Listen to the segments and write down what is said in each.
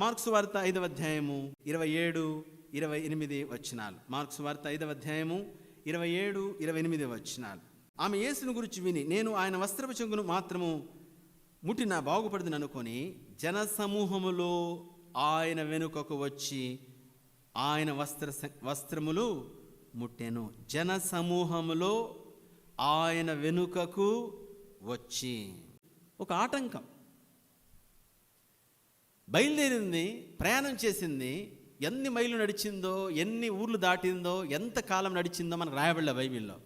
Marks వార్త ఐదవ అధ్యాయము ఇరవై ఏడు ఇరవై ఎనిమిది వచ్చినాలు మార్క్స్ వార్త ఐదవ అధ్యాయము ఇరవై ఏడు ఇరవై ఎనిమిది వచ్చినాలు ఆమె యేసును గురించి విని నేను ఆయన వస్త్రపు చెంగును మాత్రము ముట్టిన బాగుపడదని అనుకొని జన సమూహములో ఆయన వెనుకకు వచ్చి ఆయన వస్త్ర వస్త్రములు ముట్టెను. జన సమూహములో ఆయన వెనుకకు వచ్చి. ఒక ఆటంకం. బయలుదేరింది ప్రయాణం చేసింది. ఎన్ని మైళ్ళు నడిచిందో ఎన్ని ఊర్లు దాటిందో ఎంత కాలం నడిచిందో మనకు రాయబడలే బైబిల్లో.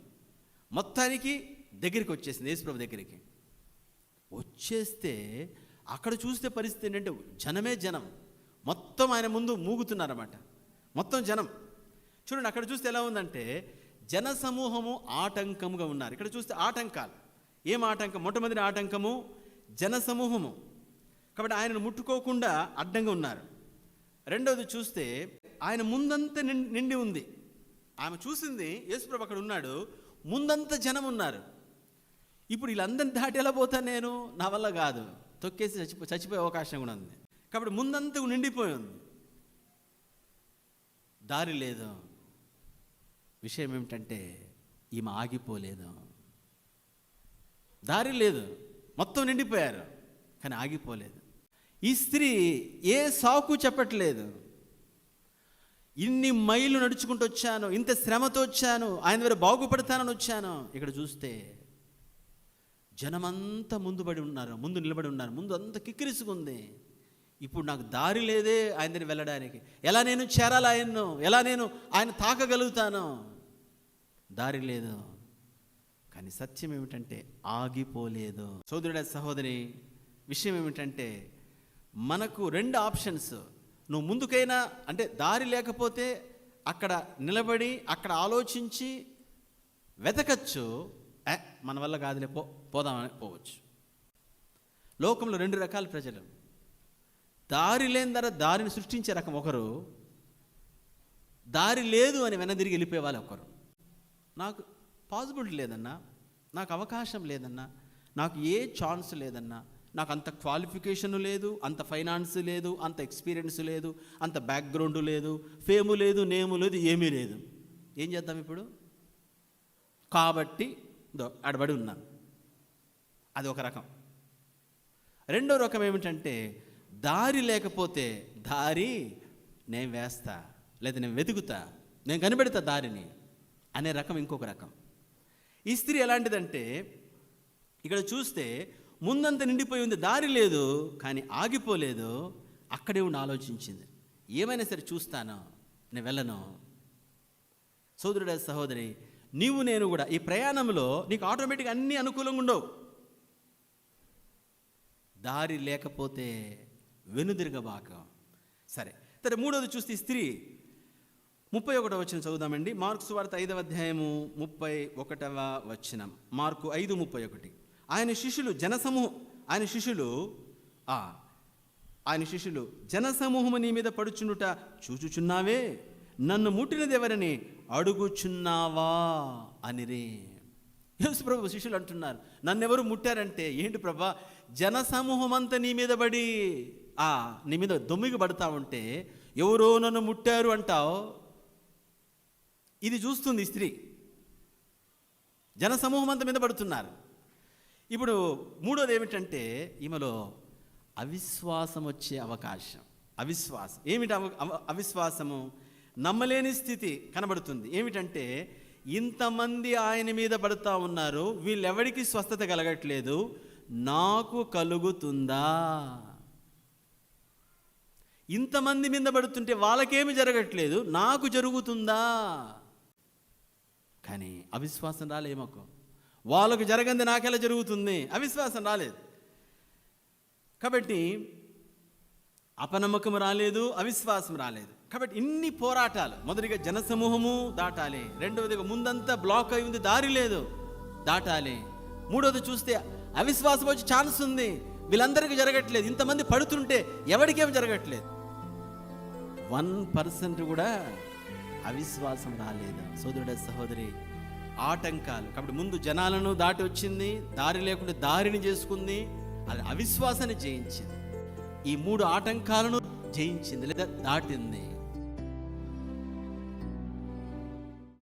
మొత్తానికి దగ్గరికి వచ్చేసింది యేసుప్రభు దగ్గరికి. వచ్చేస్తే అక్కడ చూస్తే పరిస్థితి ఏంటంటే జనమే జనం. మొత్తం ఆయన ముందు మూగుతున్నారన్నమాట. మొత్తం జనం. చూడండి అక్కడ చూస్తే ఎలా ఉందంటే జన సమూహము ఆటంకముగా ఉన్నారు. ఇక్కడ చూస్తే ఆటంకాలు. ఏం ఆటంకం? మొట్టమొదటి ఆటంకము జన సమూహము కాబట్టి ఆయనను ముట్టుకోకుండా అడ్డంగా ఉన్నారు. రెండవది చూస్తే ఆయన ముందంతా నిండి ఉంది. ఆమె చూసింది యేసుప్రభు అక్కడ ఉన్నాడు ముందంతా జనం ఉన్నారు. ఇప్పుడు వీళ్ళందరిని దాటి ఎలా పోతాను నేను? నా వల్ల కాదు. తొక్కేసి చచ్చిపో చచ్చిపోయే అవకాశం కూడా ఉంది. కాబట్టి ముందంతా నిండిపోయి ఉంది. దారి లేదు. విషయం ఏమిటంటే ఈమె ఆగిపోలేదు. దారి లేదు. మొత్తం నిండిపోయారు కానీ ఆగిపోలేదు. ఈ స్త్రీ ఏ సాకు చెప్పట్లేదు. ఇన్ని మైళ్ళు నడుచుకుంటూ వచ్చాను ఇంత శ్రమతో వచ్చాను ఆయన వేరే బాగుపడతానని వచ్చాను. ఇక్కడ చూస్తే జనమంతా ముందుబడి ఉన్నారు ముందు నిలబడి ఉన్నారు ముందు అంత కిక్కిరిసుకుంది ఇప్పుడు నాకు దారి లేదే ఆయన దగ్గర వెళ్ళడానికి. ఎలా నేను చేరాలి ఆయన్ను? ఎలా నేను ఆయన తాకగలుగుతాను? దారి లేదు. కానీ సత్యం ఏమిటంటే ఆగిపోలేదు. సోదరుడ సహోదరి విషయం ఏమిటంటే మనకు రెండు ఆప్షన్స్. నువ్వు ముందుకైనా అంటే దారి లేకపోతే అక్కడ నిలబడి అక్కడ ఆలోచించి వెతకచ్చు. ఏ మన వల్ల కాదులే పో పోదామని పోవచ్చు. లోకంలో రెండు రకాల ప్రజలు. దారి లేని ధర దారిని సృష్టించే రకం ఒకరు. దారి లేదు అని వెనదిరిగి వెళ్ళిపోయే వాళ్ళు ఒకరు. నాకు పాసిబిలిటీ లేదన్నా నాకు అవకాశం లేదన్నా నాకు ఏ ఛాన్స్ లేదన్నా నాకు అంత క్వాలిఫికేషన్ లేదు అంత ఫైనాన్స్ లేదు అంత ఎక్స్పీరియన్స్ లేదు అంత బ్యాక్గ్రౌండ్ లేదు ఫేము లేదు నేము లేదు ఏమీ లేదు. ఏం చేద్దాం ఇప్పుడు? కాబట్టి అడబడి ఉన్నాను అది ఒక రకం. రెండో రకం ఏమిటంటే దారి లేకపోతే దారి నేను వేస్తా లేదా నేను వెతుకుతా నేను కనిపెడతా దారిని అనే రకం ఇంకొక రకం. ఈ స్త్రీ ఎలాంటిదంటే ఇక్కడ చూస్తే ముందంత నిండిపోయి ఉంది దారి లేదు కానీ ఆగిపోలేదు. అక్కడే ఉండి ఆలోచించింది. ఏమైనా సరే చూస్తాను నేను వెళ్ళను. సోదరుడ సహోదరి నీవు నేను కూడా ఈ ప్రయాణంలో నీకు ఆటోమేటిక్గా అన్నీ అనుకూలంగా ఉండవు. దారి లేకపోతే వెనుదిరగబాక. సరే సరే మూడోది చూస్తే స్త్రీ. ముప్పై ఒకటో వచ్చిన చదువుదామండి. మార్క్స్ వార్త ఐదవ అధ్యాయము ముప్పై ఒకటవ వచనం. మార్కు ఐదు ముప్పై ఒకటి. ఆయన శిష్యులు జనసమూహం ఆయన శిష్యులు ఆ, ఆయన శిష్యులు జనసమూహము నీ మీద పడుచుండుట చూచుచున్నావే? నన్ను ముట్టినది ఎవరని అడుగుచున్నావా? అనిరే. యేసు ప్రభు శిష్యులు అంటున్నారు నన్నెవరు ముట్టారంటే? ఏంటి ప్రభా? జనసమూహం అంతా నీ మీద పడి ఆ నీ మీద దొమ్మికి పడతా ఉంటే ఎవరో నన్ను ముట్టారు అంటావు? ఇది చూస్తుంది స్త్రీ. జనసమూహం అంత మీద పడుతున్నారు. ఇప్పుడు మూడోది ఏమిటంటే ఈమెలో అవిశ్వాసం వచ్చే అవకాశం. అవిశ్వాసం. ఏమిటి అవ అవిశ్వాసము? నమ్మలేని స్థితి కనబడుతుంది. ఏమిటంటే ఇంతమంది ఆయన మీద పడుతూ ఉన్నారు వీళ్ళెవడికి స్వస్థత కలగట్లేదు? నాకు కలుగుతుందా? ఇంతమంది మీద పడుతుంటే వాళ్ళకేమి జరగట్లేదు? నాకు జరుగుతుందా? కానీ అవిశ్వాసం రాలేమకు వాళ్ళకు జరగంది నాకెలా జరుగుతుంది? అవిశ్వాసం రాలేదు. కాబట్టి అపనమ్మకం రాలేదు అవిశ్వాసం రాలేదు. కాబట్టి ఇన్ని పోరాటాలు మొదటిగా జనసమూహము దాటాలి. రెండవదిగా ముందంతా బ్లాక్ అయి ఉంది దారి లేదు దాటాలి. మూడవది చూస్తే అవిశ్వాసం వచ్చి ఛాన్స్ ఉంది. వీళ్ళందరికీ జరగట్లేదు. ఇంతమంది పడుతుంటే ఎవరికేం జరగట్లేదు. వన్ పర్సెంట్ కూడా అవిశ్వాసం రాలేదు. సోదరుడ సహోదరి ఆటంకాలు. కాబట్టి ముందు జనాలను దాటి వచ్చింది దారి లేకుండా దారిని చేసుకుంది అది అవిశ్వాసాన్ని జయించింది. ఈ మూడు ఆటంకాలను జయించింది లేదా దాటింది.